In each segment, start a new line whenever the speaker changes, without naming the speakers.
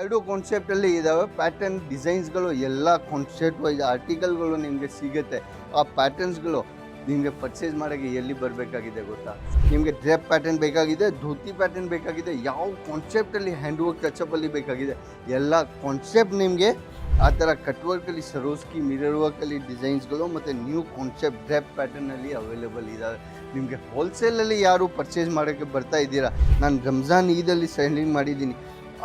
ಎರಡು ಕಾನ್ಸೆಪ್ಟಲ್ಲಿ ಇದ್ದಾವೆ ಪ್ಯಾಟರ್ನ್ ಡಿಸೈನ್ಸ್ಗಳು ಎಲ್ಲ ಕಾನ್ಸೆಪ್ಟ್ ವೈಸ್ ಆರ್ಟಿಕಲ್ಗಳು ನಿಮಗೆ ಸಿಗುತ್ತೆ. ಆ ಪ್ಯಾಟರ್ನ್ಸ್ಗಳು ನಿಮಗೆ ಪರ್ಚೇಸ್ ಮಾಡೋಕ್ಕೆ ಎಲ್ಲಿ ಬರಬೇಕಾಗಿದೆ ಗೊತ್ತಾ? ನಿಮಗೆ ಡ್ರೆಪ್ ಪ್ಯಾಟರ್ನ್ ಬೇಕಾಗಿದೆ, ಧೋತಿ ಪ್ಯಾಟರ್ನ್ ಬೇಕಾಗಿದೆ, ಯಾವ ಕಾನ್ಸೆಪ್ಟಲ್ಲಿ ಹ್ಯಾಂಡ್ ವರ್ಕ್ ಟಚಪ್ಪಲ್ಲಿ ಬೇಕಾಗಿದೆ, ಎಲ್ಲ ಕಾನ್ಸೆಪ್ಟ್ ನಿಮಗೆ ಆ ಥರ ಕಟ್ ವರ್ಕಲ್ಲಿ ಸರೋಸ್ಕಿ ಮಿರರ್ ವರ್ಕಲ್ಲಿ ಡಿಸೈನ್ಸ್ಗಳು ಮತ್ತು ನ್ಯೂ ಕಾನ್ಸೆಪ್ಟ್ ಡ್ರೆಪ್ ಪ್ಯಾಟರ್ನಲ್ಲಿ ಅವೈಲೇಬಲ್ ಇದ್ದಾವೆ ನಿಮಗೆ ಹೋಲ್ಸೇಲಲ್ಲಿ ಯಾರು ಪರ್ಚೇಸ್ ಮಾಡೋಕ್ಕೆ ಬರ್ತಾ ಇದ್ದೀರಾ? ನಾನು ರಂಜಾನ್ ಈದಲ್ಲಿ ಸೆಲ್ಲಿಂಗ್ ಮಾಡಿದ್ದೀನಿ.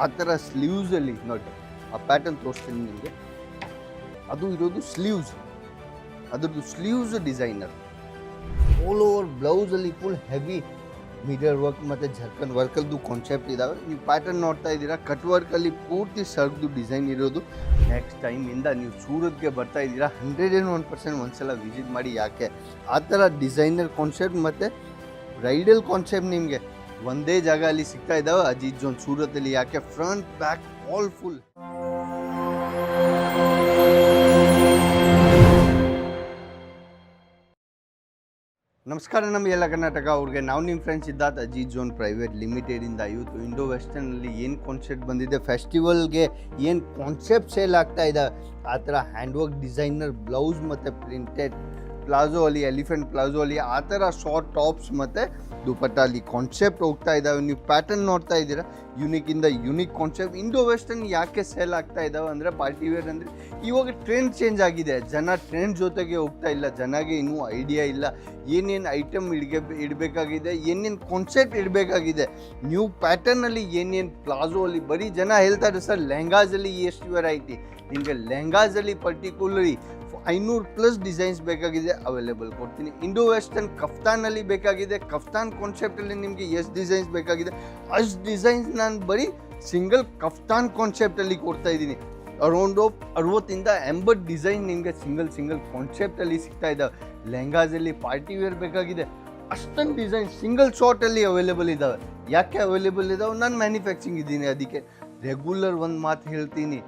ಆ ಥರ ಸ್ಲೀವ್ಸಲ್ಲಿ ನೋಡಿ, ಆ ಪ್ಯಾಟರ್ನ್ ತೋರಿಸ್ತೀನಿ ನಿಮಗೆ. ಅದು ಇರೋದು ಸ್ಲೀವ್ಸ್. ಅದರದ್ದು ಸ್ಲೀವ್ಸ್ ಡಿಸೈನರ್ ಆಲ್ ಓವರ್ ಬ್ಲೌಸಲ್ಲಿ ಫುಲ್ ಹೆವಿ ಮಿರರ್ ವರ್ಕ್ ಮತ್ತು ಜರ್ಕನ್ ವರ್ಕಲ್ದು ಕಾನ್ಸೆಪ್ಟ್ ಇದ್ದಾವೆ ನೀವು ಪ್ಯಾಟರ್ನ್ ನೋಡ್ತಾ ಇದ್ದೀರಾ ಕಟ್ ವರ್ಕಲ್ಲಿ ಪೂರ್ತಿ ಸರ್ಗ್ದು ಡಿಸೈನ್ ಇರೋದು. ನೆಕ್ಸ್ಟ್ ಟೈಮಿಂದ ನೀವು ಸೂರತ್ಗೆ ಬರ್ತಾ ಇದ್ದೀರಾ ಹಂಡ್ರೆಡ್ ಆ್ಯಂಡ್ ಒನ್ ಪರ್ಸೆಂಟ್ ಒಂದ್ಸಲ ವಿಸಿಟ್ ಮಾಡಿ ಯಾಕೆ? ಆ ಥರ ಡಿಸೈನರ್ ಕಾನ್ಸೆಪ್ಟ್ ಮತ್ತು ಬ್ರೈಡಲ್ ಕಾನ್ಸೆಪ್ಟ್ ನಿಮಗೆ. ಒಂದೇ ಜಾಗ ಅಲ್ಲಿ ಸಿಗ್ತಾ ಇದ್ದಾವೆ ಅಜಿತ್ ಜೋನ್ ಸೂರತಲ್ಲಿ, ಯಾಕೆ ಫ್ರಂಟ್ ಬ್ಯಾಕ್ ಆಲ್ ಫುಲ್ ನಮಸ್ಕಾರ, ನಮ್ಮ ಎಲ್ಲ ಕರ್ನಾಟಕ. ಅವ್ರಿಗೆ ನಾವು ನಿಮ್ಮ ಫ್ರೆಂಡ್ಸ್ ಇದ್ದಾತ ಅಜೀತ್ ಜೋನ್ ಪ್ರೈವೇಟ್ ಲಿಮಿಟೆಡಿಂದ ಇವತ್ತು ಇಂಡೋ ವೆಸ್ಟರ್ನಲ್ಲಿ ಏನು ಕಾನ್ಸೆಪ್ಟ್ ಬಂದಿದೆ ಫೆಸ್ಟಿವಲ್ಗೆ ಏನು ಕಾನ್ಸೆಪ್ಟ್ ಸೇಲ್ ಆಗ್ತಾ ಇದೆ, ಆ ಥರ ಹ್ಯಾಂಡ್ ವರ್ಕ್ ಡಿಸೈನರ್ ಬ್ಲೌಸ್ ಮತ್ತು ಪ್ರಿಂಟೆಡ್ ಪ್ಲಾಜೋ ಅಲ್ಲಿ, ಎಲಿಫೆಂಟ್ ಪ್ಲಾಜೋ ಅಲ್ಲಿ, ಆ ಥರ ಶಾರ್ಟ್ ಟಾಪ್ಸ್ ಮತ್ತು ದುಪಟ್ಟ ಅಲ್ಲಿ ಕಾನ್ಸೆಪ್ಟ್ ಹೋಗ್ತಾ ಇದ್ದಾವೆ ನೀವು ಪ್ಯಾಟರ್ನ್ ನೋಡ್ತಾ ಇದ್ದೀರಾ? ಇಂದ ಯುನಿಕ್ ಕಾನ್ಸೆಪ್ಟ್ ಇಂಡೋ ವೆಸ್ಟರ್ನ್ ಯಾಕೆ ಸೇಲ್ ಆಗ್ತಾ ಇದ್ದಾವೆ ಅಂದರೆ ಪಾರ್ಟಿ ವೇರ್ ಅಂದರೆ ಇವಾಗ ಟ್ರೆಂಡ್ ಚೇಂಜ್ ಆಗಿದೆ. ಜನ ಟ್ರೆಂಡ್ ಜೊತೆಗೆ ಹೋಗ್ತಾ ಇಲ್ಲ. ಜನಗೆ ಇನ್ನೂ ಐಡಿಯಾ ಇಲ್ಲ. ಏನೇನು ಐಟಮ್ ಇಡ್ಗೆ, ಇಡಬೇಕಾಗಿದೆ, ಏನೇನು ಕಾನ್ಸೆಪ್ಟ್ ಇಡಬೇಕಾಗಿದೆ ನ್ಯೂ ಪ್ಯಾಟರ್ನಲ್ಲಿ ಏನೇನು ಪ್ಲಾಜೋ ಅಲ್ಲಿ, ಬರೀ ಜನ ಹೇಳ್ತಾರೆ, ಸರ್ ಲೆಹಂಗಾಜಲ್ಲಿ ಎಷ್ಟು ವೆರೈಟಿ ನಿಮಗೆ ಲೆಹಂಗಾಜಲ್ಲಿ ಪರ್ಟಿಕ್ಯುಲರಿ ಐನೂರು ಪ್ಲಸ್ ಡಿಸೈನ್ಸ್ ಬೇಕಾಗಿದೆ ಅವೈಲೇಬಲ್ ಕೊಡ್ತೀನಿ. ಇಂಡೋ ವೆಸ್ಟರ್ನ್ ಕಫ್ತಾನಲ್ಲಿ ಬೇಕಾಗಿದೆ, ಕಫ್ತಾನ್ ಕಾನ್ಸೆಪ್ಟಲ್ಲಿ ನಿಮಗೆ ಎಷ್ಟು ಡಿಸೈನ್ಸ್ ಬೇಕಾಗಿದೆ. ಅಷ್ಟು ಡಿಸೈನ್ಸ್ ನಾನು ಬರೀ ಸಿಂಗಲ್ ಕಫ್ತಾನ್ ಕಾನ್ಸೆಪ್ಟಲ್ಲಿ ಕೊಡ್ತಾ ಇದ್ದೀನಿ. ಅರೌಂಡ್ ಅರವತ್ತಿಂದ ಎಂಬತ್ತು ಡಿಸೈನ್ ನಿಮಗೆ ಸಿಂಗಲ್ ಸಿಂಗಲ್ ಕಾನ್ಸೆಪ್ಟಲ್ಲಿ ಸಿಗ್ತಾ ಇದ್ದಾವೆ ಲೆಹಂಗಾಸಲ್ಲಿ ಪಾರ್ಟಿ ವೇರ್ ಬೇಕಾಗಿದೆ. ಅಷ್ಟೊಂದು ಡಿಸೈನ್ ಸಿಂಗಲ್ ಶಾರ್ಟಲ್ಲಿ ಅವೈಲೇಬಲ್ ಇದ್ದಾವೆ ಯಾಕೆ ಅವೈಲೇಬಲ್ ಇದ್ದಾವೆ ನಾನು ಮ್ಯಾನುಫ್ಯಾಕ್ಚರಿಂಗ್ ಇದ್ದೀನಿ ಅದಕ್ಕೆ. ರೆಗ್ಯುಲರ್ ಒಂದು ಮಾತು ಹೇಳ್ತೀನಿ.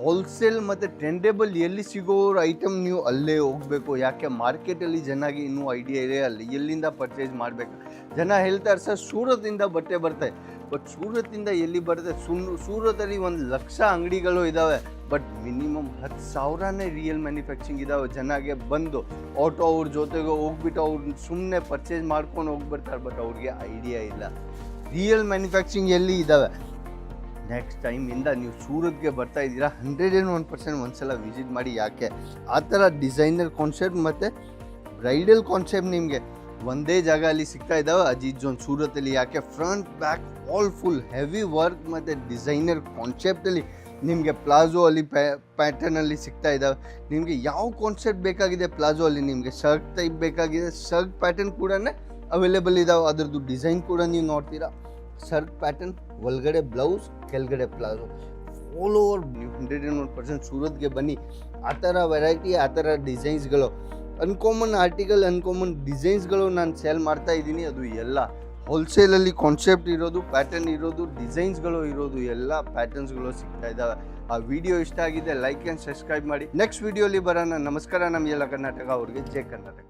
ಹೋಲ್ಸೇಲ್ ಮತ್ತು ಟ್ರೆಂಡೇಬಲ್ ಎಲ್ಲಿ ಸಿಗೋ ಐಟಮ್ ನೀವು ಅಲ್ಲೇ ಹೋಗಬೇಕು. ಯಾಕೆ? ಮಾರ್ಕೆಟಲ್ಲಿ ಜನಗೆ ಇನ್ನೂ ಐಡಿಯಾ ಇದೆ. ಅಲ್ಲಿ ಎಲ್ಲಿಂದ ಪರ್ಚೇಸ್ ಮಾಡಬೇಕು? ಜನ ಹೇಳ್ತಾರೆ ಸರ್ ಸೂರತಿಂದ ಬಟ್ಟೆ ಬರ್ತಾವೆ ಬಟ್ ಸೂರತಿಂದ ಎಲ್ಲಿ ಬರುತ್ತೆ? ಸುನ್ ಸೂರತಲ್ಲಿ ಒಂದು ಲಕ್ಷ ಅಂಗಡಿಗಳು ಇದ್ದಾವೆ ಬಟ್ ಮಿನಿಮಮ್ ಹತ್ತು ಸಾವಿರನೇ ರಿಯಲ್ ಮ್ಯಾನುಫ್ಯಾಕ್ಚರಿಂಗ್ ಇದ್ದಾವೆ ಜನಾಗೆ ಬಂದು. ಆಟೋ ಅವ್ರ ಜೊತೆಗೆ ಹೋಗ್ಬಿಟ್ಟು ಅವ್ರು ಸುಮ್ಮನೆ ಪರ್ಚೇಸ್ ಮಾಡ್ಕೊಂಡು ಹೋಗ್ಬಿಡ್ತಾರೆ. ಬಟ್ ಅವ್ರಿಗೆ ಐಡಿಯಾ ಇಲ್ಲ. ರಿಯಲ್ ಮ್ಯಾನುಫ್ಯಾಕ್ಚರಿಂಗ್ ಎಲ್ಲಿ ಇದ್ದಾವೆ ನೆಕ್ಸ್ಟ್ ಟೈಮಿಂದ ನೀವು ಸೂರತ್ಗೆ ಬರ್ತಾ ಇದ್ದೀರಾ ಹಂಡ್ರೆಡ್ ಆ್ಯಂಡ್ ಒನ್ ಪರ್ಸೆಂಟ್ ಒಂದ್ಸಲ ವಿಸಿಟ್ ಮಾಡಿ ಯಾಕೆ? ಆ ಥರ ಡಿಸೈನರ್ ಕಾನ್ಸೆಪ್ಟ್ ಮತ್ತು ಬ್ರೈಡಲ್ ಕಾನ್ಸೆಪ್ಟ್ ನಿಮಗೆ ಒಂದೇ ಜಾಗ ಅಲ್ಲಿ ಸಿಗ್ತಾ ಇದ್ದಾವೆ. ಅಜಿತ್ ಜೋನ್ ಸೂರತಲ್ಲಿ ಯಾಕೆ? Front back all full heavy work ಮತ್ತು ಡಿಸೈನರ್ ಕಾನ್ಸೆಪ್ಟಲ್ಲಿ ನಿಮಗೆ ಪ್ಲಾಜೋ ಅಲ್ಲಿ ಪ್ಯಾಟರ್ನಲ್ಲಿ ಸಿಗ್ತಾ ಇದ್ದಾವೆ. ನಿಮಗೆ ಯಾವ ಕಾನ್ಸೆಪ್ಟ್ ಬೇಕಾಗಿದೆ ಪ್ಲಾಜೋ ಅಲ್ಲಿ? ನಿಮಗೆ ಶರ್ಟ್ ಟೈಪ್ ಬೇಕಾಗಿದೆ. ಶರ್ಟ್ ಪ್ಯಾಟರ್ನ್ ಕೂಡ ಅವೈಲೇಬಲ್ ಇದ್ದಾವೆ. ಅದರದ್ದು ಡಿಸೈನ್ ಕೂಡ ನೀವು ನೋಡ್ತೀರಾ. ಶರ್ಟ್ ಪ್ಯಾಟರ್ನ್ ಒಳಗಡೆ ಬ್ಲೌಸ್ ಕೆಳಗಡೆ palazzo. All over hundred and one percent ಸೂರತ್ಗೆ ಬನ್ನಿ. ಆ ಥರ ವೆರೈಟಿ ಆ ಥರ ಡಿಸೈನ್ಸ್ಗಳು ಅನ್ಕಾಮನ್ ಆರ್ಟಿಕಲ್ ಅನ್ಕಾಮನ್ ಡಿಸೈನ್ಸ್ಗಳು ನಾನು ಸೇಲ್ ಮಾಡ್ತಾ ಇದ್ದೀನಿ. ಅದು ಎಲ್ಲ ಹೋಲ್ಸೇಲಲ್ಲಿ ಕಾನ್ಸೆಪ್ಟ್ ಇರೋದು ಪ್ಯಾಟರ್ನ್ ಇರೋದು ಡಿಸೈನ್ಸ್ಗಳು ಇರೋದು, ಎಲ್ಲ ಪ್ಯಾಟರ್ನ್ಸ್ಗಳು ಸಿಗ್ತಾ ಇದ್ದಾವೆ. ಆ ವಿಡಿಯೋ ಇಷ್ಟ ಆಗಿದೆ ಲೈಕ್ ಆ್ಯಂಡ್ ಸಬ್ಸ್ಕ್ರೈಬ್ ಮಾಡಿ. ನೆಕ್ಸ್ಟ್ ವಿಡಿಯೋಲಿ ಬರೋಣ. ನಮಸ್ಕಾರ ನಮ್ಮ ಎಲ್ಲ ಕರ್ನಾಟಕ. ಅವ್ರಿಗೆ ಜೈ ಕರ್ನಾಟಕ.